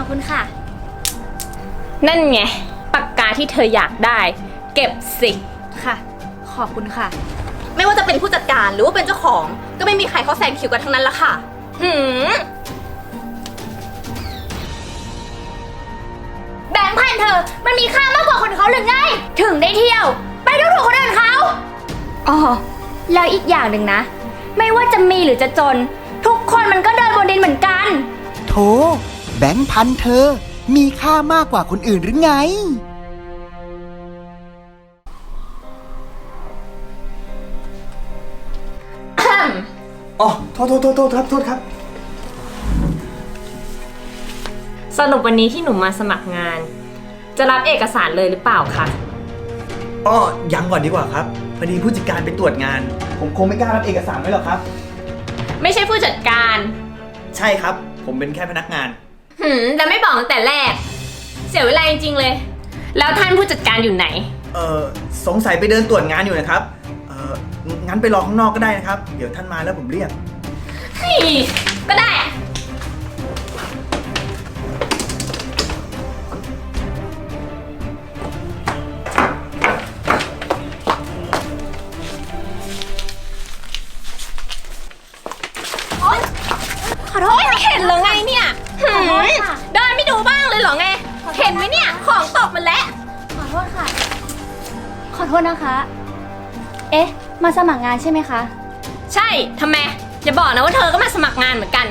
อบคุณค่ะ นั่นไงปากกาที่เธออยากได้ เก็บสิ ค่ะ ขอบคุณค่ะ ไม่ว่าจะเป็นผู้จัดการหรือว่าเป็นเจ้าของ ก็ไม่มีใครเขาแซงคิวกันทั้งนั้นละค่ะ หืมแบงค์พันเธอ มันมีค่ามากกว่าคนเขาหรือไง ถึงได้เที่ยว ไปดูถูกคนอื่นเขาอ๋อแล้วอีกอย่างหนึ่งนะ ไม่ว่าจะมีหรือจะจน ทุกคนมันก็เดินบนดินเหมือนกัน โถ แบงค์พันเธอ มีค่ามากกว่าคนอื่นหรือไง อ๋อ โทษโทษโทษโทษครับ โทษครับ สรุปวันนี้ที่หนูมาสมัครงาน จะรับเอกสารเลยหรือเปล่าคะ อ๋อ ยังก่อนดีกว่าครับ พอดีผู้จัดการไปตรวจงาน ผมคงไม่กล้ารับเอกสารไว้หรอกครับ ไม่ใช่ผู้จัดการ ใช่ครับ ผมเป็นแค่พนักงาน หืมแต่ไม่บอกตั้งแต่แรก เสียเวลาจริงๆเลย แล้วท่านผู้จัดการอยู่ไหน เอ่อสงสัยไปเดินตรวจงานอยู่นะครับ เอ่องั้นไปรอข้างนอกก็ได้นะครับ เดี๋ยวท่านมาแล้วผมเรียกก็ได้ขอโทษไม่เห็นเหรอไงเนี่ย หืมขอโทษค่ะเดินไม่ดูบ้างเลยเหรอไง เห็นไหมเนี่ย ของตกมาแล้ว ขอโทษค่ะ ขอโทษนะคะ เอ๊ะ มาสมัครงานใช่ไหมคะ ใช่ทำไมอย่าบอกนะว่าเธอก็มาสมัครงานเหมือนกัน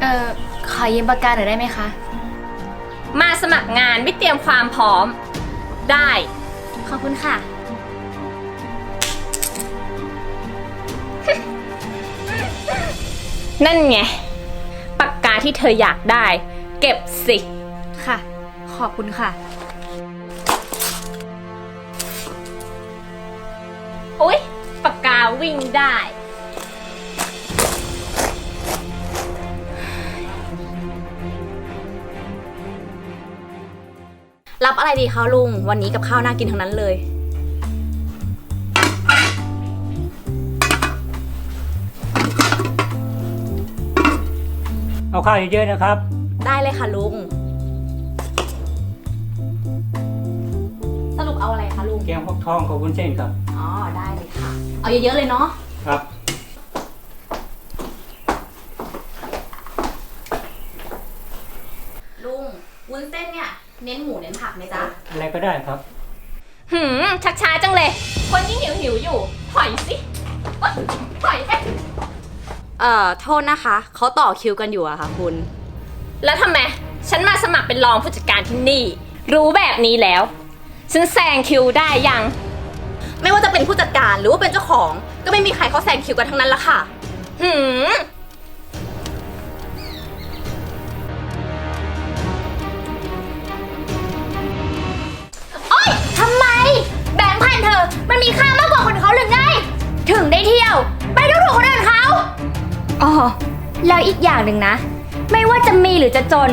เอ่อ ขอยืมปากกาหน่อยได้ไหมคะ มาสมัครงานไม่เตรียมความพร้อม ได้ ขอบคุณค่ะ นั่นไงปากกา ที่เธออยากได้ เก็บสิ ค่ะ ขอบคุณค่ะ อุ๊ยปากกาวิ่งได้ รับอะไรดีคะลุง วันนี้กับข้าวน่ากินทั้งนั้นเลย เอาข้าวเยอะๆนะครับ ได้เลยค่ะลุง สรุปเอาอะไรคะลุง แกงฟักทองกับวุ้นเส้นครับ อ๋อ ได้เลยค่ะ เอาเยอะๆเลยเนาะ ครับ ลุง วุ้นเส้นเนี่ย เน้นหมูเน้นผักไหมจ๊ะ อะไรก็ได้ครับ หืม ชักช้าจังเลย คนยิ่งหิวหิวๆอยู่ ถอยสิโอ๊ยถอยไป เอ่อโทษนะคะ เขาต่อคิวกันอยู่อะค่ะคุณ แล้วทำไม ฉันมาสมัครเป็นรองผู้จัดการที่นี่ รู้แบบนี้แล้ว ฉันแซงคิวได้ยัง ไม่ว่าจะเป็นผู้จัดการหรือว่าเป็นเจ้าของ ก็ไม่มีใครเขาแซงคิวกันทั้งนั้นละค่ะ หืม โอ๊ยทำไม แบงค์พันเธอ มันมีค่ามากกว่าคนเขาหรือไง ถึงได้เที่ยว ไปดูถูกคนอื่นเขา อ๋อแล้วอีกอย่างหนึ่งนะ ไม่ว่าจะมีหรือจะจน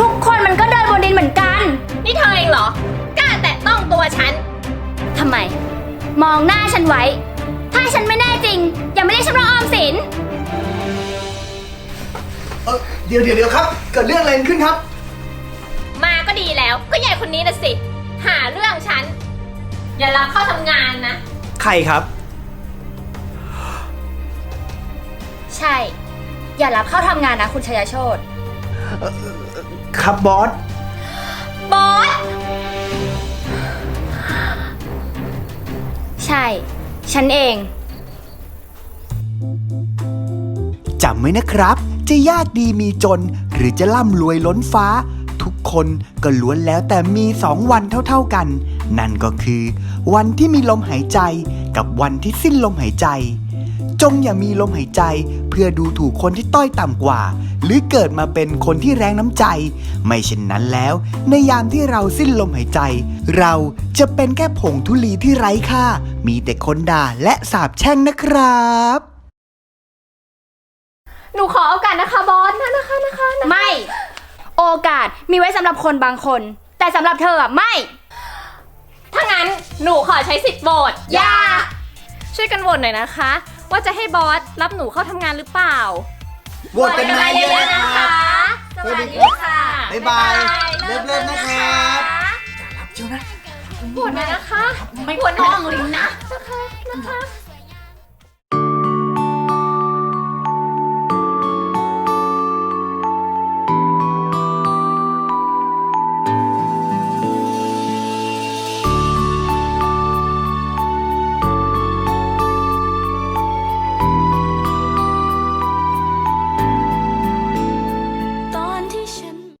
ทุกคนมันก็เดินบนดินเหมือนกัน นี่เธอเองเหรอ กล้าแตะต้องตัวฉัน ทำไม มองหน้าฉันไว้ ถ้าฉันไม่แน่จริง อย่าไม่ได้ฉันว่าออมสิน เออเดี๋ยวเดี๋ยวเดี๋ยวครับ เกิดเรื่องอะไรขึ้นครับ มาก็ดีแล้ว ก็ใหญ่คนนี้นะสิ หาเรื่องฉัน อย่ารับเข้าทำงานนะ ใครครับ ใช่ อย่ารับเข้าทำงานนะคุณชยโชตครับบอส บอส ใช่ ฉันเอง จำไว้นะครับ จะยากดีมีจน หรือจะร่ำรวยล้นฟ้า ทุกคนก็ล้วนแล้วแต่มีสองวันเท่าๆกัน นั่นก็คือ วันที่มีลมหายใจกับวันที่สิ้นลมหายใจ จงอย่ามีลมหายใจเพื่อดูถูกคนที่ต้อยต่ำกว่า หรือเกิดมาเป็นคนที่แรงน้ำใจ ไม่เช่นนั้นแล้ว ในยามที่เราสิ้นลมหายใจ เราจะเป็นแค่ผงธุลีที่ไร้ค่า มีแต่คนด่าและสาบแช่งนะครับหนูขอโอกาสนะคะบอสนะนะคะนะคะนะไม่ โอกาสมีไว้สำหรับคนบางคน แต่สำหรับเธออะไม่ ถ้างั้นหนูขอใช้สิทธิ์โหวตอย่า ช่วยกันโหวตหน่อยนะคะ ว่าจะให้บอสรับหนูเข้าทำงานหรือเปล่า โหวตป็นมาเยอะนะครับ สวัสดีค่ะบ๊ายบายเลิฟเลิฟนะครับจะรับเชีวนะ ปวดหมนะคะ ไม่ปวดน้องเลยนะนะคะนะคะ